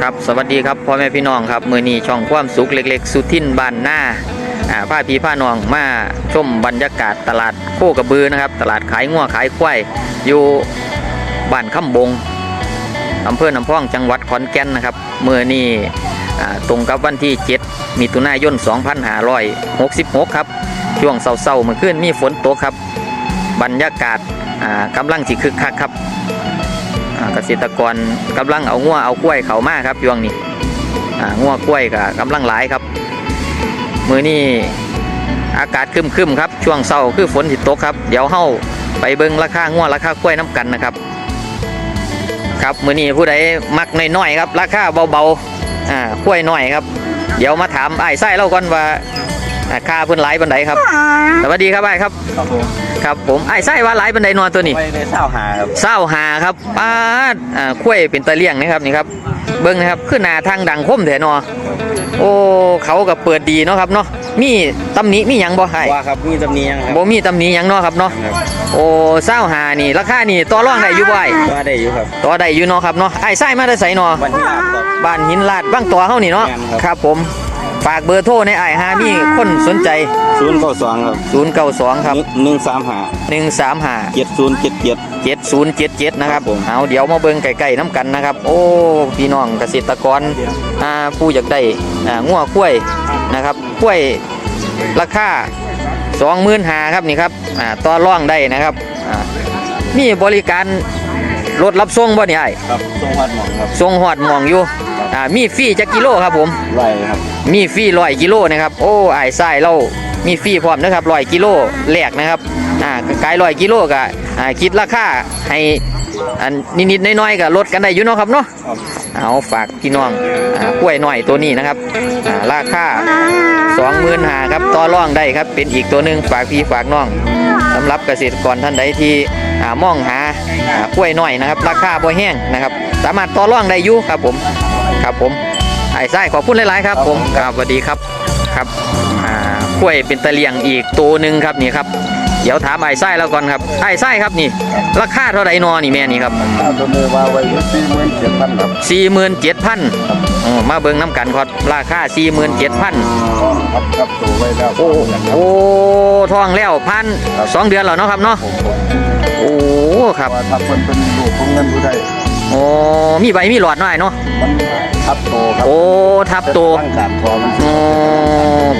ครับสวัสดีครับพ่อแม่พี่น้องครับมือนี้ช่องความสุขเล็ก ๆ สุทินบ้านหน้าผ้าพีผ้านองมาชมบรรยากาศตลาดโคกระบือนะครับ ตลาดขายงัวขายควายอยู่บ้านข้าบงอำเภอน้ำพองจังหวัดขอนแก่นนะครับมือนี้ตรงกับวันที่ 7มิถุนายน 2566 ครับ ช่วงเศร้าๆเมื่อคืนมีฝนตกครับ บรรยากาศกำลังสิคึกคักครับ เกษตรกรกำลังเอางัวเอากล้วยเขามาครับช่วงนี้อ่างัวกล้วยก็กำลังหลายครับ มือนี้อากาศครึมครับ ช่วงเช้าคือฝนสิตกครับ เดี๋ยวเฮาไปเบิ่งราคางัวราคากล้วยน้ำกันนะครับ ครับมือนี้ผู้ใดมักน้อยๆครับ ราคาเบาๆอ่ากล้วยน้อยครับ เดี๋ยวมาถามไอ้ไส้เราก่อนว่า อ่าค่าเพิ่นหลายบันไดครับ สวัสดีครับไอ้ายครับ ครับผมครับผมไอ้ายไส้ว่าหลายบันไดนอนตัวนี้ไม่ได้เศร้าหาครับเศร้าหาครับป้าดอ่าคุ้ยเป็นตะเลี่ยงนะครับนี่ครับ เบิ้งนะครับขึ้นหนาทางดังคมแถนอโอ้เขาก็เปิดดีเนาะครับเนาะมีตำหนิมีหยังบ่ให้ว่าครับมีตำเนียงครับบ่มีตำหนิหยังเนาะครับเนาะครับโอ้เศร้าหานี่ราคานี่ต่อรองได้อยู่บ่ไอ้ว่าได้อยู่ครับต่อได้อยู่เนาะครับเนาะไอ้ไส้มาได้ไสเนาะวันที่ลาบครับ บ้านหินลาดบ้างตัวเฮานี่เนาะแม่นครับ ครับผม ฝากเบอร์โทรในไอ้ายหามีคนสนใจ ศูนย์เก้าสองครับ092 ครับ หนึ่งสามหา135 เจ็ดศูนย์เจ็ดเจ็ด 7077 นะครับครับผม เอาเดี๋ยวมาเบิ่งไก่ๆน้ำกันนะครับ โอ้ พี่น้องเกษตรกรอ่าผู้อยากได้อ่างัวกล้วยนะครับกล้วยราคา25,000ครับนี่ครับอ่าต่อรองได้นะครับอ่ามีบริการรถรับส่งบ่นี่ไอ้ายครับทรงวัดหมองครับส่งฮอดหมองอยู่อ่ามีฟรีจักกิโลครับผม ไรครับ มีฟรีร้อยกิโลนะครับ โอ้ไอ้ายไส้เรามีฟรีพร้อมนะครับร้อยกิโลแหลกนะครับอ่ากายร้อยกิโลก็อ่าคิดราคาให้อันนิดๆน้อยๆก็ลดกันได้อยู่เนาะครับเนาะเอาฝากพี่น้องอ่ากล้วยหน่อยตัวนี้นะครับอ่าราคาสองหมื่นหาครับต่อร่องได้ครับเป็นอีกตัวหนึ่งฝากพี่ฝากน้องสำหรับเกษตรกรท่านใดที่อ่ามองหาอ่ากล้วยหน่อยนะครับ ราคาบ่แห้งนะครับ สามารถต่อร่องได้อยู่ครับผมครับผม ไอ้ไส้ขอบคุณหลายๆครับ ผมครับสวัสดีครับครับอ่ากล้วยเป็นตะเลียงอีกตัวหนึ่งครับนี่ครับเดี๋ยวถามไอ้ไส้แล้วก่อนครับไอ้ไส้ครับนี่ ราคาเท่าไหร่นอนี่แม่นี่ครับถ้าตัวนี้ว่าไว้สี่หมื่นเจ็ดพันครับสี่หมื่นเจ็ดพันมาเบิ่งน้ำกันครับราคาสี่หมื่นเจ็ดพันครับครับตัวไว้แล้วโอ้โอ้ทองแล้วพันสองเดือนแล้วเนาะครับเนาะผมผมโอ้ครับว่าถ้าคนเป็นลูกของเงินผู้ใด โอ้มีใบมีหลอดหน่อยเนาะมันทับโตครับโอ้ทับตัวร่างกายพอมันโอ้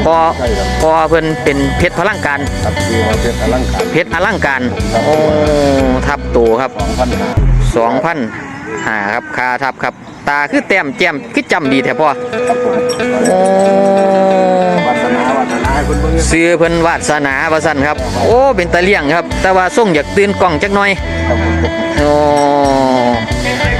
พอใช่ครับพอเพิ่นเป็นเพชรพลังการครับคือว่าเป็นร่างกายเพชรอลังการโอ้ทับตัวครับสองพันหาสองพันหาครับคาทับครับ ตาคือแต้มแจ่มคือจำดีแท้พ่อครับผมโอ้วัฒนาวัฒนาให้คนเบิ่งซื้อเพิ่นวาสนาว่าซั่นครับ โอ้เป็นตะเลี่ยงครับ แต่ว่าส่งอยากตื่นกล้องจักหน่อยครับผมโอ้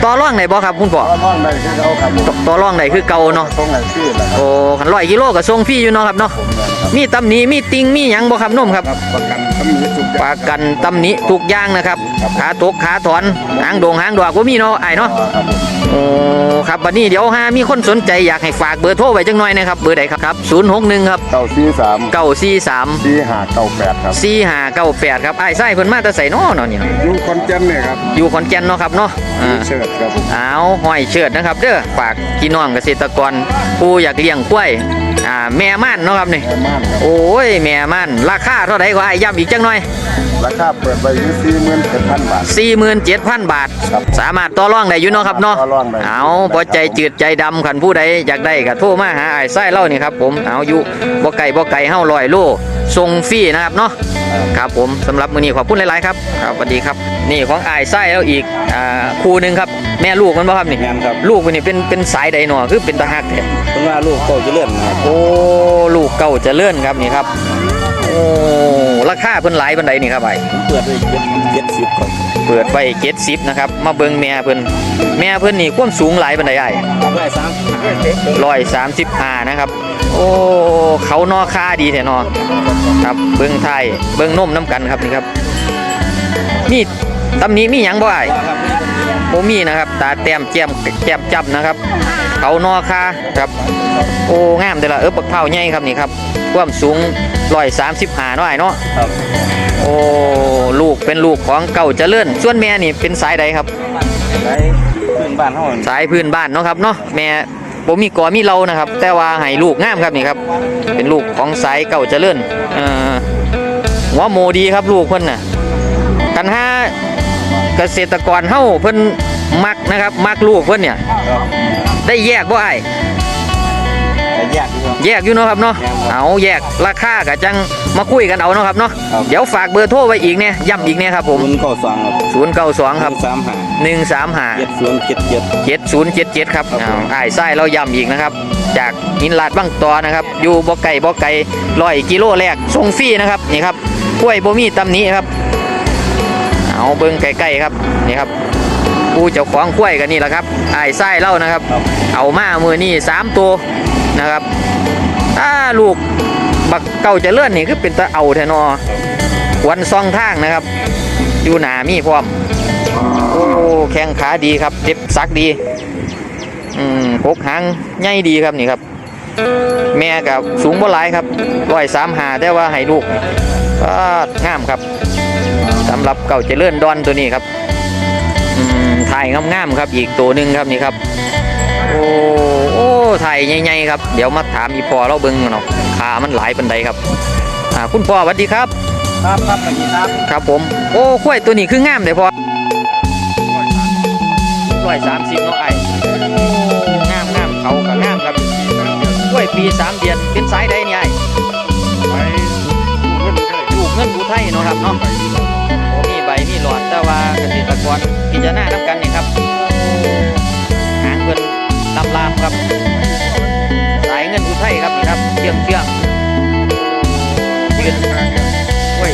ต่อร่องไหนบ่ครับคุณพ่อก็น้องได้คือเขาครับผมต่อร่องไหนคือเก่าเนาะตรงไหนชื่อแหละครับโอ้ขันร้อยกิโลก็ส่งฟรีอยู่เนาะครับเนาะผมเนี่ยครับมีตำหนิมีติงมีหยังบ่ครับนมครับครับประกันตำหนิทุกอย่างประกันตำหนิทุกอย่างนะครับขาตกขาถอนหางโดงหางดอกบ่มีเนาะไอ้ายเนาะครับผมโอ้ครับบัดนี้เดี๋ยวหามีคนสนใจอยากให้ฝากเบอร์โทรไว้จังหน่อยนะครับเบอร์ใดครับครับ061ครับเก้าสี่สาม943สี่ห้าเก้าแปดครับ4598ครับไอ้ายไส้เพิ่นมาแต่ไสเนาะเนาะนี่เนาะอยู่คอนเจนเนี่ยครับอยู่ขอนแก่นเนาะครับเนาะอ่าเชิดครับผมเอาห้อยเชิดนะครับ เด้อฝากพี่น้องเกษตรกรผู้อยากเลี้ยงกล้วยอ่าแม่ม่านเนาะครับนี่แม่ม่านครับโอ้ยแม่ม่านราคาเท่าไหร่ก็ไอ้ย้ำอีกจังหน่อยราคาเปิดไปอยู่สี่หมื่นเจ็ดพันบาท47,000บาทครับสามารถต่อรองได้อยู่เนาะครับเนาะต่อรองได้เอาพอใจจืดใจดำขันผู้ใดอยากได้ก็โทรมาหาไอ้ไส้เล่านี่ครับผมเอาอยู่บ่ไก่บ่ไก่เฮาลอยโล ส่งฟรีนะครับเนาะครับผมสำหรับมื้อนี้ขอบคุณหลายๆครับครับสวัสดีครับนี่ของไอ้ไส้แล้วอีกอ่าคู่หนึงครับแม่ลูกมันบ่ครับนี่งานครับลูกคนนี้เป็นเป็นสายใดหนอคือเป็นตาหักแท้คุณว่าลูกโตจะเลื่อนนะครับโอ้ลูกเก่าเจะเลื่อนครับนี่ครับโอ้ ราคาเพิ่นหลายบันไดนี่ครับไอ้ผมเปิดไว้เจ็ดเจ็ดสิบครับเปิดไว้เจ็ดสิบนะครับ มาเบิ่งแม่เพิ่นแม่เพิ่นนี่ความสูงหลายบันไดไอ้ร้อยสามร้อยสามสิบห้านะครับ โอ้เขานอค่าดีแท้นอครับเบิ่งไทยเบิ่งนมน้ำกันครับนี่ครับนี่ตำหนี้มีหยังบ่ไอ้ครับโมมีนะครับ ตาแต้มแจ่มแจ่มจับนะครับเขานอคาครับ โอ้งามเด้อละเออปักเผาใหญ่ครับนี่ครับความสูง ร้อยสามสิบห้าน้อยเนาะครับโอ้ลูกเป็นลูกของเก่าเจริญส่วนแม่นี่เป็นสายใดครับได้ขึ้นบ้านเฮาสายพื้นบ้านเนาะครับเนาะแม่ผมมีกอมีเรานะครับ แต่ว่าให้ลูกงามครับนี่ครับ เป็นลูกของสายเก่าเจริญเอ่อหัวโมดีครับลูกเพิ่นน่ะกันห้าเกษตรกรเฮาเพิ่นมักนะครับ มักลูกเพิ่นเนี่ย ครับได้แยกบ่ไอ้าย แต่แยกอยู่ครับแยกอยู่เนาะครับเนาะแยกครับเอาแยกราคาก็จังมาคุยกันเอาเนาะครับเนาะครับ เดี๋ยวฝากเบอร์โทรไว้อีกเนี่ยย้ำอีกเนี่ยครับผมคุณก็สั่งครับ092ครับสามหา135เจ็ดศูนย์เจ็ดเจ็ด เจ็ดศูนย์เจ็ดเจ็ดครับครับผมอ้ายไส้เราย้ำอีกนะครับ จากหินลาดบางตอนะครับ อยู่บ่ไก่บ่ไก่ร้อยกิโลแรกส่งฟรีนะครับ นี่ครับกล้วยบ่มีตำหนิครับ เอาเบิ่งใกล้ๆครับ นี่ครับผู้เจ้าของกล้วยกันนี่แหละครับอ้ายไส้เล่านะครับ ครับ เอามามือนี่สามตัว นะครับถ้าลูกบักเก่าจะเลื่อนนี่คือเป็นตะเอาแทนอวันซองทางนะครับ อยู่หนามีพร้อมโอ้แข้งขาดีครับเจ็บซักดี อืมพกหางใหญ่ดีครับนี่ครับ แม่กับสูงบ่หลายครับร้อยสามหาแต่ว่าให้ลูกก็งามครับสำหรับเก่าเจริญดอนตัวนี้ครับอืมถ่ายงามๆครับอีกตัวหนึ่งครับนี่ครับ โอ้ โอ้ถ่ายใหญ่ๆครับ เดี๋ยวมาถามอีพอเราเบิ่งเนาะขามันหลายปันใดครับอ่าคุณพ่อสวัสดีครับ ครับครับสวัสดีครับ ครับผม โอ้ข้วยตัวนี้คืองามเลยพอร้อยสามสิบเนาะไอ้งามงามเขาก็งามครับข้วยปีสามเดือนเป็นสายใดเนี่ยไอ้ไปเงินได้ลูกเงินดูไทยเนาะครับเนาะโอ้มีใบมีหลอดแต่ว่าเกษตรกรพิจารณาน้ำกันนี่ค นี่ครับเชื่องเชื่องยืนกล้วย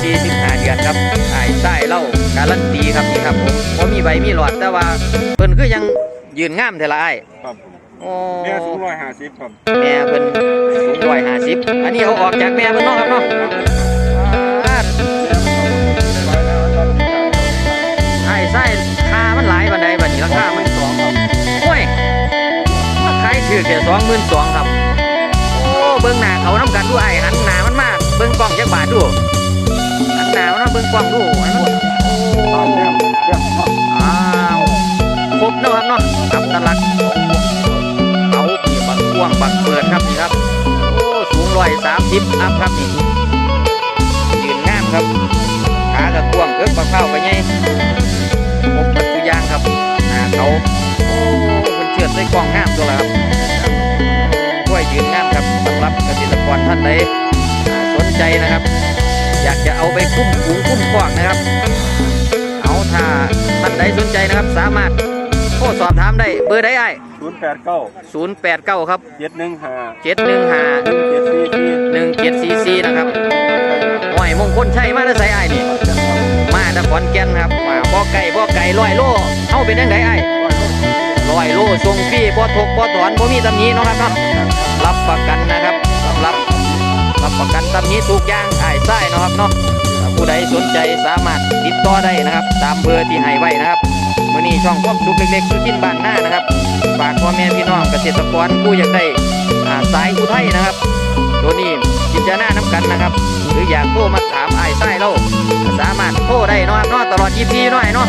สี่สิบห้าเดือนครับไอ้ใต้เล่าการันตีครับนี่ครับผมว่ามีใบมีหลอดแต่ว่าเพิ่นคือยังยืนงามเท่าไรครับแม่สูงร้อยห้าสิบครับแม่เพิ่นสูงร้อยห้าสิบอันนี้เอาออกจากแม่เพิ่นเนาะครับเนาะไอ้ไส้คามันหลายบันไดบัดนี้ราคามันสองครับโอ้ยมาขายถือแค่สองหมื่นสองครับ เบิ่งหน้าเขาน้ำกันดูไอ้หันหน้ามันมากเบิ่งกล้องจักบาทดูหันหน้ามันมาเบิ่งกล้องดูให้มันโอ้อ้าวครบนะครับเนาะอับตลักษณ์เอาปีบักกว้างบักเปิดครับนี่ครับโอ้สูงร้อยสามสิบอัพครับนี่ยืนงามครับขากระกว้างเอิกบักเข้าไปไงครบหมดทุกอย่างครับหน้าเขาโอ้มันเชือดใส่กล้องงามตัวละครับกล้วยยืนงาม สำหรับเกษตรกรท่านใดอ่าสนใจนะครับ อยากจะเอาไปคุ้มฝูงคุ้มคอกนะครับ เอาถ้าท่านใดสนใจนะครับ สามารถโทรสอบถามได้เบอร์ใดไอ้ศูนย์แปดเก้าศูนย์แปดเก้าครับเจ็ดหนึ่งห้าเจ็ดหนึ่งห้าหนึ่งเจ็ดสี่สี่หนึ่งเจ็ดสี่สี่นะครับหอยมงคลชัยมาได้ใส่ไอ้นี่มาตะขอนแก่นครับมาบ่อไก่บ่อไก่ลอยโลเอาเป็นยังไงไอ้ลอย โลทรงฟรีบ่ทกบ่ถอนบ่มีตำหนิเนาะครับเนาะรับประกันนะครับสำหรับรับประกันตำหนี้ทุกอย่างไอ้ไส้เนาะครับเนาะผู้ใดสนใจสามารถติดต่อได้นะครับ ตามเบอร์ที่ให้ไว้นะครับมื้อนี้ช่องความสุขเล็กๆสุขินบ้านหน้านะครับฝากพ่อแม่พี่น้องเกษตรกรผู้อยากได้สายอุทัยนะครับตัวนี้พิจารณาน้ำกันนะครับ หรืออยากโทรมาถามไอ้ไส้เราสามารถโทรได้เนาะครับเนาะตลอด24เนาะไอ้เนาะ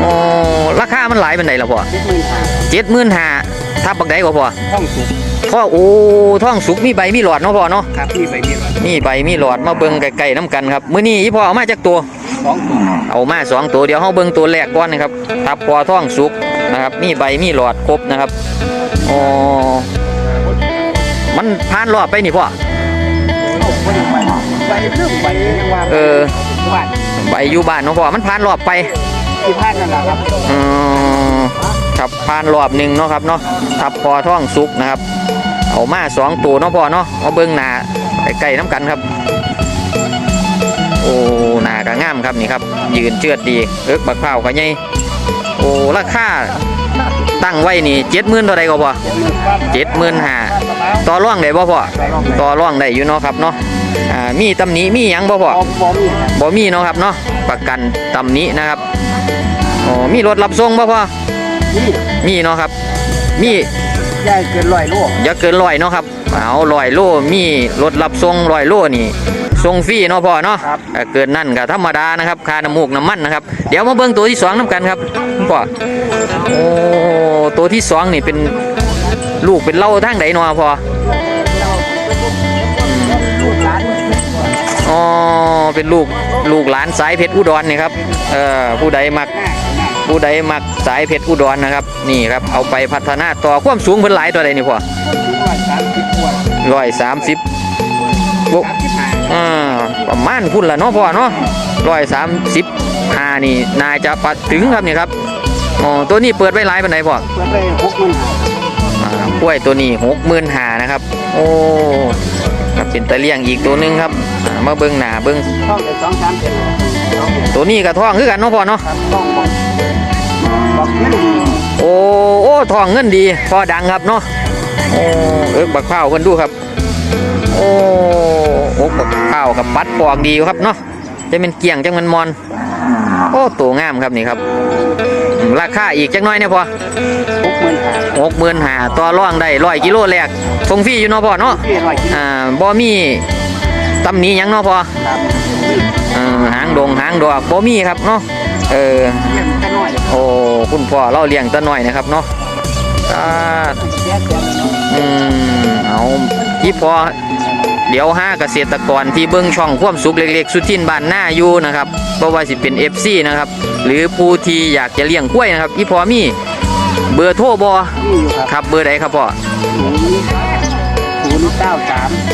โอ้ราคามันหลายเป็นไหนล่ะพ่อเจ็ดหมื่นห้าเจ็ดหมื่นห้าทับบักไดกว่าพ่อห้องสุกพ่อโอ้ท้องสุกมีใบมีหลอดเนาะพ่อเนาะครับที่ไปนี่ละมีใบมีหลอดมาเบิ่งไก่ๆน้ำกันครับมื้อนี้อีพ่อเอามาจากตัวสองตัวเอามาสองตัวเดี๋ยวเฮาเบิ่งตัวแรกก่อนนะครับทับพอท้องสุกนะครับ มีใบมีหลอดครบนะครับอ๋อมันผ่านรอบไปนี่พ่อเอาไปไปไปเรื่องไปยังว่าเออบ้านใบอยู่บ้านเนาะพ่อมันผ่านรอบไป ที่พานนั่นแหละครับอืมครับผ่านรอบหนึ่งเนาะครับเนาะทับพอท้องสุกนะครับเอามาสองตัวเนาะพอเนาะมาเบิ้งหน้าใกล้ๆน้ำกันครับ โอ้หน้าก็งามครับนี่ครับ ยืนเชือดดีเอิกบักเผาก็ใหญ่โอ้ราคาตั้งไว้นี่เจ็ดหมื่นเท่าไรก็พอเจ็ดหมื่นห้า ต่อร่องได้บ่พ่อต่อร่องได้อยู่เนาะครับเนาะอ่ามีตำหนิมีหยังบ่พ่อออกบอมีบ่มีเนาะครับเนาะประกันตำหนินะครับอ๋อมีรถรับส่งบ่พ่อนี่มีเนาะครับ มีใหญ่เกินร้อยโลอย่าเกินร้อยเนาะครับเอาลอยโลมีรถรับส่งลอยโลนี่ส่งฟรีเนาะพ่อเนาะครับเอ่อเกินนั่นก็ธรรมดานะครับค่าน้ำมูกน้ำมันนะครับเดี๋ยวมาเบิ่งตัวที่สองน้ำกันครับพ่อโอ้ตัวที่สองนี่เป็น ลูกเป็นเล่าทางไหนเนาะพ่อลูกหลานอ๋อเป็นลูกลูกหลานสายเพชรอุดรนี่ครับเอ่อผู้ใดมักผู้ใดมักสายเพชรอุดรนะครับ นี่ครับเอาไปพัฒนาต่อความสูงเพิ่นหลายตัวใดนี่พ่อถึงร้อยสามสิบขวดร้อยสามสิบสามสิบห้าอ่าประมาณพุ่นละเนาะพ่อเนาะร้อยสามสิบห้านี่นายจะปัดถึงครับนี่ครับอ๋อตัวนี้เปิดไว้หลายปันไหนพ่อเปิดเลยหกหมื่นห้าอ่า กล้วยตัวนี้หกหมื่นหานะครับ โอ้ครับเป็นตะเลี่ยงอีกตัวหนึงครับอ่ามาเบิ้งหน้าเบิ้งท้องเลยสองสามเจ็ดสองเดือนตัวนี้กับท้องคือกันเนาะพ่อเนาะครับต้องบอกบอกไม่ดีโอ้โอ้ท้องเงินดีพอดังครับเนาะโอ้เอิกบักข้าวเพิ่นดูครับ โอ้อกบักข้าวกับปัดปอกดีอยู่ครับเนาะจะเป็นเกี่ยงจังมันมอน โอ้ตัวงามครับนี่ครับอืม ราคาอีกจักหน้อยเนี่ยพอหกหมื่นห้าหกหมื่นหาต่อร่องได้ร้อยกิโลแรกส่งฟรีอยู่เนาะพ่อเนาะพี่ร้อยกิโลอ่าบ่มีตำหนี้ยังเนาะพ่อครับเออหางดงหางดอกบ่มีครับเนาะเออเลี้ยงกันน้อยโอ้คุณพ่อเราเลี้ยงตะหน่อยนะครับเนาะอ่าแก่แก่เลยเนาะอืมเอาที่พอ เดี๋ยวห้าเกษตรกรที่เบิ้งช่องความสุขเล็กๆ สุทินบ้านหน้าอยู่นะครับเพราะว่าสิเป็น FC นะครับ หรือผู้ที่อยากจะเลี้ยงกล้วยนะครับอีพอมีเบอร์โทรบอนี่อยู่ครับครับเบอร์ใดครับพ่อศูนย์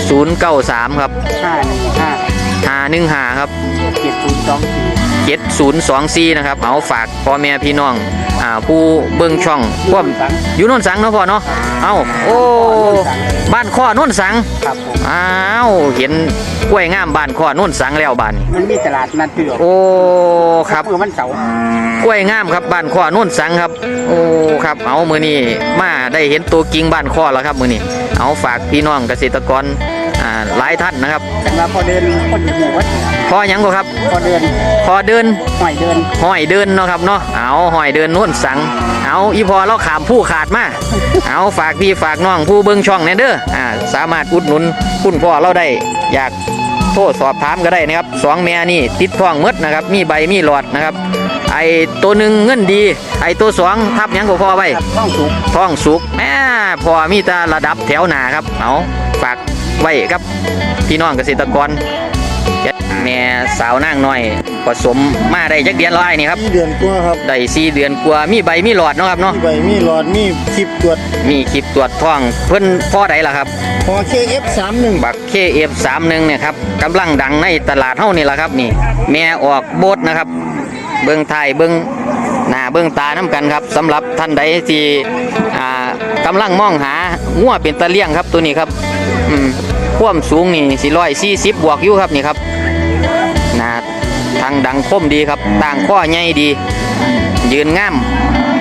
ศูนย์เก้าสาม093ครับห้าหนึ่งห้า515ครับเจ็ดศูนย์สองสี่ 7024 นะครับ เอาฝากพ่อแม่พี่น้องอ่าผู้เบิ้งช่องความสังอยู่โนนสังเนาะพ่อเนาะเอาโอ้บ้านข้อโนนสังครับผมอ้าวเห็นกล้วยงามบ้านข้อโนุ่นสังแล้วบ้านนี้มันมีตลาดนัดเตือกโอ้ครับเมื่อวันเสาร์กล้วยงามครับบ้านข้อโนุ่นสังครับ โอ้ครับเอามือนี้มาได้เห็นตัวกิ่งบ้านข้อแล้วครับมือนี้เอาฝากพี่น้องเกษตรกร อ่าหลายท่านนะครับแต่ว่าพอเดินคนหมู่วัดพอหยังบ่ครับ พอเดินพอเดินหน่อยเดินห้อยเดินเนาะครับเนาะเอาห้อยเดินโนุ่นสัง เอาอีพอเราขามผู้ขาดมา เอาฝากพี่ฝากน้องผู้เบิ่งช่องเนี่ยเด้ออ่าสามารถอุดหนุนคุณพ่อเราได้อยากโทรสอบถามก็ได้นะครับสองแม่นี่ติดท้องหมดนะครับ มีใบมีหลอดนะครับ ไอตัวหนึ่งเงินดี ไอตัวสองทับหยังก็พอไว้ครับท้องสูง ท้องสุกแม่พอมีแต่ระดับแถวหนาครับ เอาฝาก ไว้ครับพี่น้องเกษตรกรแม่สาวนางน้อยผสมมาได้จักเดือนละไอ้นี่ครับมีเดือนกว่าครับได้สี่เดือนกว่ามีใบมีหลอดเนาะครับเนาะมีใบมีหลอดมีคลิปตรวจมีคลิปตรวจท้องเพิ่นพ่อใดล่ะครับพอ KF31 บัก KF31 เนี่ยครับกำลังดังในตลาดเฮานี่แหละครับนี่ แม่ออกโบดนะครับ เบิ้งไทายเบิ้งหน้าเบิ้งตาน้ำกันครับสำหรับท่านใดที่อ่ากำลังมองหางัวเป็นตะเลี่ยงครับตัวนี้ครับอืม ความสูงนี่สี่ร้อยสี่สิบบวกอยู่ครับนี่ครับหน้าทางดังคมดีครับ ต่างข้อใหญ่ดี ยืนงาม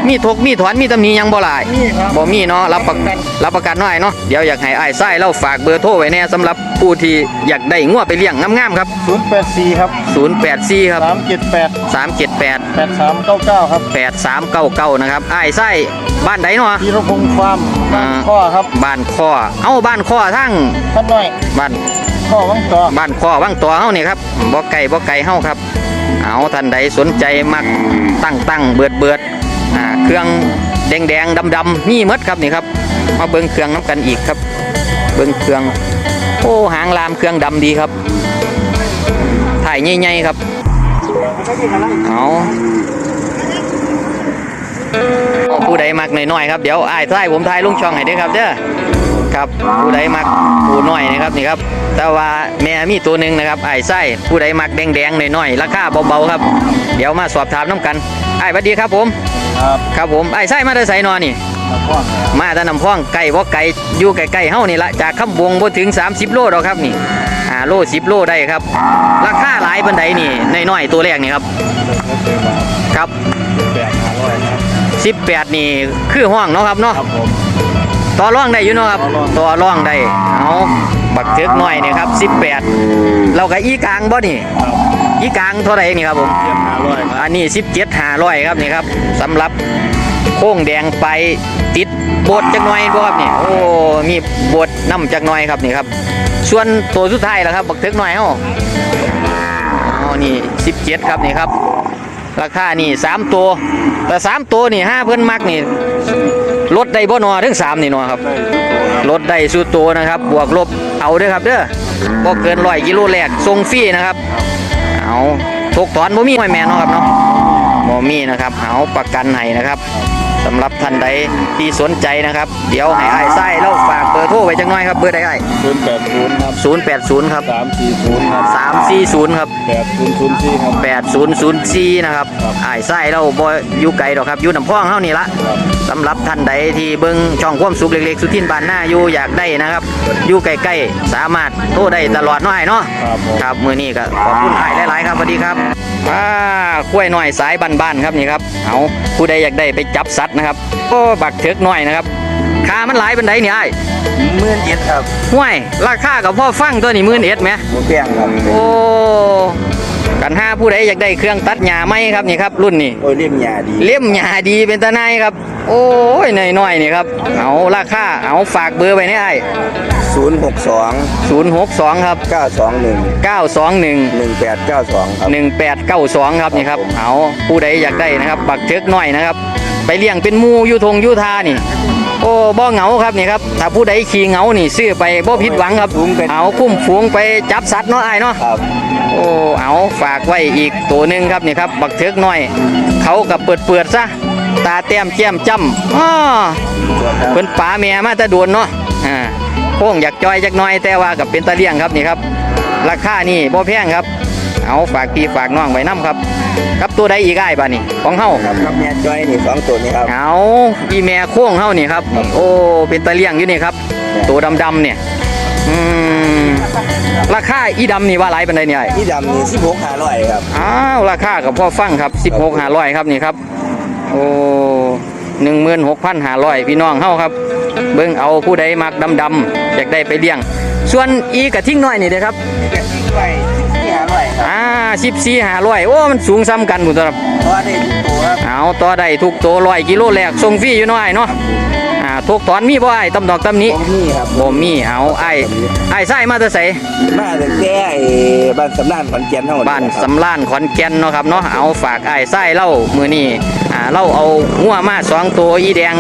มีทกมีถอนมีตำหนิหยังบ่หลายนี่ครับบ่มีเนาะรับประกันรับประกันหน่อยเนาะเดี๋ยวอยากให้อ้ายไส้เราฝากเบอร์โทรไว้แน่สำหรับผู้ที่อยากได้งัวไปเลี้ยงงามๆครับ 084 ครับ 084 ครับ 378 378 8399 ครับ 8399 นะครับอ้ายไส้ บ้านใดเนาะพีรพงษ์ฟาร์มบ้านข้อครับบ้านข้อเอ้าบ้านข้อทั้งท่านน้อยบ้านข้อวังต่อบ้านข้อวังตัวเฮานี่ครับบ่ไก่บ่ไก่เฮาครับ เอาท่านใดสนใจมักตั้งตั้งเบิดเบิดอ่าเครื่องแดงแดงดำดำๆมีหมดครับนี่ครับมาเบิ่งเครื่องน้ำกันอีกครับ เบิ่งเครื่องโอ้หางลามเครื่องดำดีครับ ถ่ายใหญ่ๆครับเอาเอาผู้ ใดมักน้อยๆครับเดี๋ยวอ้ายถ่ายผมถ่ายลงช่องให้เด้อครับเด้อครับผู้ใดมักผู้น้อยนะครับนี่ครับ แต่ว่าแม่มีตัวหนึ่งนะครับอ้ายไส้ผู้ใดมักแดงๆน้อยๆราคาเบาๆครับ เดี๋ยวมาสอบถามน้ำกันอ้ายสวัสดีครับผมครับครับผมอ้ายไส้มาได้ใส่นอนนี่ตะข้อครับมาแตะนำพ้องไก่บ่ไก่อยู่ไก่ๆเฮานี่ละจากคำบงบ่ถึง 30 โลดอกครับนี่อ่าโล10โลได้ครับ ราคาหลายปานใดนี่น้อยๆตัวแรกนี่ครับ ครับ8,500ครั บ18นี่คือห้องเนาะครับเนาะครับผม ต่อรองได้อยู่เนาะครับ ต่อรองต่อรองได้เอาบักเทือกน้อยนี่ครับ18เราก็อีกลางบ่นี่ครับอีกลางเท่าไหร่นี่ครับผม7,500ครับอันนี้17 500ครับนี่ครับสำหรับโคโค้งแดงไปติดโบดจักหน่อยบ่ครับนี่โอ้มีโบดน้ำจักหน่อยครับนี่ครับ ส่วนตัวสุดท้ายแล้วครับบักเทึกหน่อยเฮาอ๋อนี่17ครับนี่ครับ ราคานี่สามตัว แต่สามตัวนี่ห้าเพิ่นมักนี่ลดได้บ่นอถึงสามนี่นอครับลดได้สู้ตัวนะครับ บวกลบเอาเด้อครับเด้อบ่เกินร้อยกิโลแรกส่งฟรีนะครับ เอาทกถอนบ่มีห้อยแม่นนะครับเนาะบ่มีนะครับเอาประกันให้นะครับสำหรับท่านใดที่สนใจนะครับ เดี๋ยวให้อ้ายไส้แล้วฝาก ไว้จังน้อยครับเบอร์ใดอ้ายศูนย์แปดศูนย์ครับ080ครับสามสี่ศูนย์ครับ340ครับแปดศูนย์ศูนย์สี่ครับ8004นะครับอ้ายไส้เราบ่อยู่ไกลดอกครับอยู่น้ำพ้องเฮานี่ละครับสำหรับท่านใดที่เบิ่งช่องความสุขเล็กๆ สุทินบ้านหน้าอยู่อยากได้นะครับ อยู่ใกล้ๆสามารถโทรได้ตลอดน้อยเนาะครับผมครับมือนี้ก็ขอบคุณอ้ายหลายๆครับสวัสดีครับอ่ากล้วยน้อยสายบ้านๆครับนี่ครับเอาผู้ใดอยากได้ไปจับสัตว์นะครับโอ้บักเถิกน้อยนะครับ ค่ามันหลายเป็นไดนี่ไอ้ายหมื่นเจ็ดครับห้วย ราคากับพ่อฟังตัวนี้มื่นเอ็ดไหมหมูแป้งครับโอ้กันห้าผู้ใดอยากได้เครื่องตัดหญ้าไหมครับนี่ครับรุ่นนี้โอ้ยเลี้ยงยาดีเล่มหญ้าดีเป็นตาหนายครับ โอ้ยน้อยๆนี่ครับเอาราคาเอาฝากเบอร์ไว้ในไอ้ศูนย์หกสองศูนย์หกสองครับเก้าสองหนึ่งเก้าสองหนึ่งหนึ่งแปดเก้าสองครับหนึ่งแปดเก้าสองครับนี่ครับเอาผู้ใดอยากได้นะครับ บักเทิกน้อยนะครับ ไปเลี้ยงเป็นหมูอยูทงอยูทานี่ โอ้บ่เหงาครับนี่ครับถ้าผู้ใดขี่เหงานี่ซื้อไปบ่ผิดหวังครับเอาคุ้มฝูงไปจับสัตว์เนาะไอ้ายเนาะครับโอ้เอาฝากไว้อีกตัวหนึ่งครับนี่ครับ บักเทิกน้อย เขากับเปิดเปิดๆซะตาแต้มแจ่มจ้ำอ้อเพิ่นป๋าแม่มาแต่โดนเนาะอ่าโค้งอยากจอยจักหน้อยแต่ว่ากับเป็นตะเลี่ยงครับนี่ครับราคานี่บ่แพงครับ เอาฝากพี่ฝากน้องไว้น้ำครับครับตัวใดอีกอ้ายบ้านี่ของเฮาครับครับแม่จ้อยนี่สองตัวนี้ครับเอาอีแม่โค้งเฮานี่ครับโอ้เป็นตะเลี่ยงอยู่นี่ครับ ตัวดำๆเนี่ยอืมราคาอีดำนี่ว่าหลายปานใดเนี่ยอ้ายที่ดำนี่สิบหกห้าร้อยครับอ้าวราคากับพ่อฟังครับ16 500ครับนี่ครับโอ้16,500พี่น้องเฮาครับ เบิ่งเอาผู้ใดมักดำๆอยากได้ไปเลี้ยง ส่วนอีกระทิ้งน้อยนี่เด้อครับที่ร้อยที่ห้าร้อย ครับอ่า14 500โอ้มันสูงซ้ำกันพุ่นตัวครับเพราะได้ทุกตัวครับเอาต่อได้ทุกตัว100กิโลแรกส่งฟรีอยู่น้อยเนาะอ่าทุกตอนมีบ่ไอ้ตำดอกตำนี้ผมนี่ครับบ่มีเอาไอ้ไอ้ไส้มาแต่ไสมาตั้งแต่ไอ้บ้านสำนักขอนแก่นเท่าบ้านสำล้านขอนแก่นเนาะครับเนาะเอาฝากไอ้ไส้เล่ามือนี่อ่าเล่าเอาหัวมาสองตัวอีแดง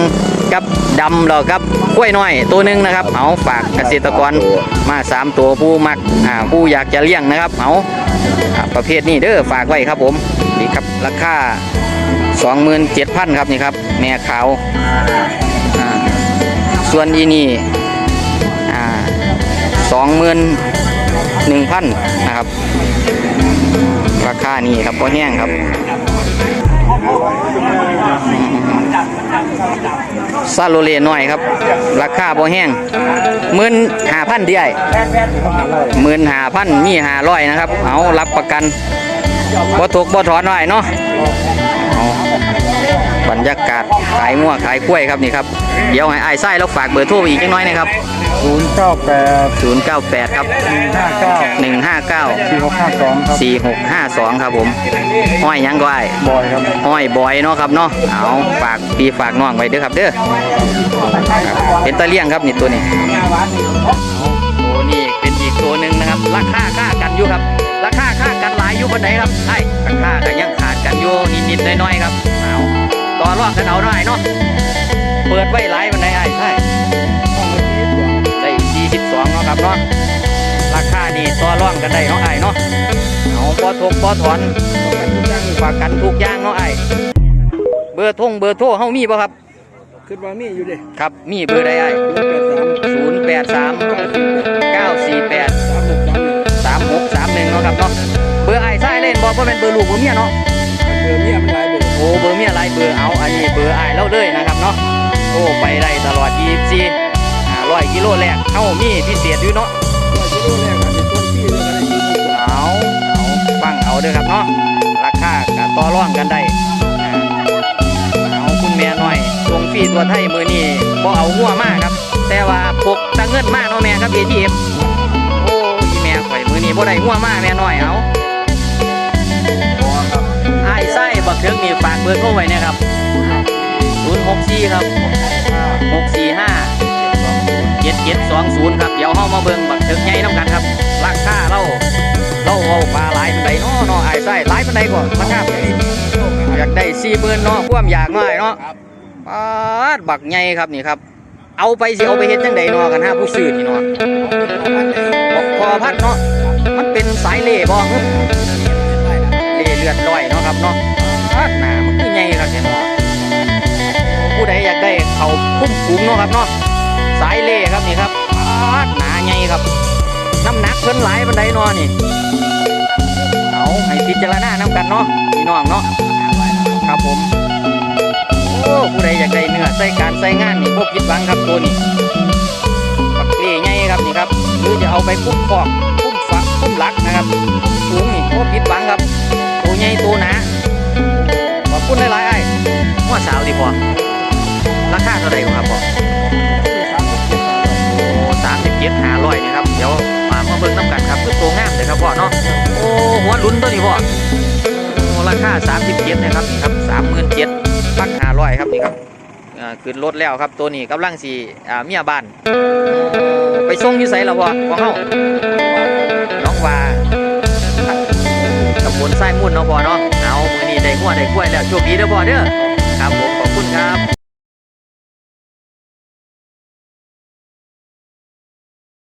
กับดำแล้วกับกล้วยน้อยตัวหนึ่งนะครับ เอาฝากเกษตรกรมาสามตัวผู้มักอ่าผู้อยากจะเลี้ยงนะครับ เอาประเภทนี้เด้อฝากไว้ครับผมนี่ครับราคา27,000ครับนี่ครับแม่ขาวส่วนอีนี่อ่า21,000นนะครับ ราคานี่ครับพอแห้งครับ ซาโลเลน่อยครับ ราคาบ่แห้งหมื่นหาพันเดียหมื่นหาพันมีหาร้อยนะครับ เอารับประกันบ่ถูกบ่ถอนไว้เนาะ รรยากาศขายงัวขายกล้วยครับนี่ครับ เดี๋ยวให้อ้ายไส้แล้วฝากเบอร์โทรไปอีกจังน้อยนะครับ ศูนย์เก้าแปด098 ครับหนึ่งห้าเก้า159 สี่หกห้าสองครับ4652 ครับผมห้อยหยังก็ไอ้บอยครับ ห้อยบอยเนาะครับเนาะเอาฝากพี่ฝากน้องไว้เด้อครับเด้อครับเป็นตะเลี่ยงครับนี่ตัวนี้ตัวนี้เป็นอีกตัวหนึ่งนะครับ ราคาค่ากันอยู่ครับ ราคาค่ากันหลายอยู่บนไหนครับไอ้ราคาก็ยังขาดกันอยู่นิดๆหน้อยๆครับเอา ต่อรองกันเอาหน่อยเนาะเปิดไว้หลายบนไหนไอ้ใช่ได้42เนาะครับเนาะราคานี่ต่อรองกันได้เนาะไอ้เนาะเอาพอทกพอถอนฝากกันทุกอย่างเนาะไอ้เบอร์ทงเบอร์โทรเฮามีบ่ครับขึ้นมามีอยู่ดิครับมีเบอร์ใดไอ้ศูนย์แปดสามเก้าสี่แปดสามหกสามหนึ่งเนาะครับเนาะเบอร์ไอ้ใช่เล่นบ่เพราะเป็นเบอร์ลูกเบอร์เมียเนาะเบอร์เมียมันหลายเบ โอ้เบอร์เมียหลายเบอร์เอาอันนี้เบอร์ไอเล่าเลยนะครับเนาะโอ้ไปได้ตลอด 24อ่าร้อยกิโลแรกเฮามีพิเศษอยู่เนาะเอาเอาฟังเอาเด้อครับเนาะราคากับต่อร่องกันได้เอาคุณแม่หน้อยทรงฟรีตัวไทยมือนี้บ่เอาหัวมากครับ แต่ว่าพกตะเงินมากเนาะแม่ครับ ATM โอ้ยแม่ข่อยมือนี้บ่ได้หัวมากแม่หน้อยเอา บักเทิงนี่ฝากเบอร์โทรไว้นะครับ0หกสี่ครับหกสี่ห้าเจ็ดเจ็ดสองศูนย์ครับ เดี๋ยวเฮามาเบิ่งบักเถิกใหญ่น้ำกันครับราคาเราเราเอาปลาหลายเป็นไดเนาะเนาะไอ้ไส้หลายเป็นไดก่อนราคาเป็นไดอยากได้สี่หมื่นเนาะความอยากน้อยเนาะปาดบักใหญ่ครับนี่ครับ เอาไปสิเอาไปเฮ็ดจังไดเนาะกันฮะผู้ซื้อนี่เนาะบอกพอพัดเนาะมันเป็นสายเล่บ่เล่เลือดลอยเนาะครับเนาะ ดหน้ามันคือใหญ่ครับเนี่ยเนาะผู้ใดอยากได้เขาคุ้มฝูงเนาะครับเนาะสายเล่ครับนี่ครับปาดหนาใหญ่ครับ น้ำหนักเพิ่นหลายปานใดเนาะนี่เอาให้พิจารณานํกันเนาะพี่น้องเนาะครับผมโอ้ผู้ใดอยากได้เนื้อใส่การใส่งานนี่พวกผิดหวังครับตัวนี้ปักเลี่ยใหญ่ครับนี่ครับหรือจะเอาไปคุ้มคอกคุ้มฝักคุ้มหลักนะครับสูงนี่พวกผิดหวังครับ คุณหลายๆไอ้หัวสาวดีพอราคาเท่าไหร่ครับพ่อโอ้สามสิบเจ็ดห้าร้อยนี่ครับ เดี๋ยวมามาเบิ่งน้ำกันครับคือตัวงามเลยครับพ่อเนาะ โอ้หัวลุ้นตัวนี้พ่อราคาสามสิบเจ็ดนะครับนี่ครับสามหมื่นเจ็ดพันห้าร้อยครับนี่ครับอ่าขึ้นรถแล้วครับตัวนี้กำลังสีอ่าเมียบ้าน ไปส่งยู่ไสแล้วบ่ของเฮาน้องว่าตำบลไส้มุ่นเนาะพ่อเนาะ ได้หัวได้กล้วยแล้วโชคดีเด้อพ่อเด้อครับผมขอบคุณครับ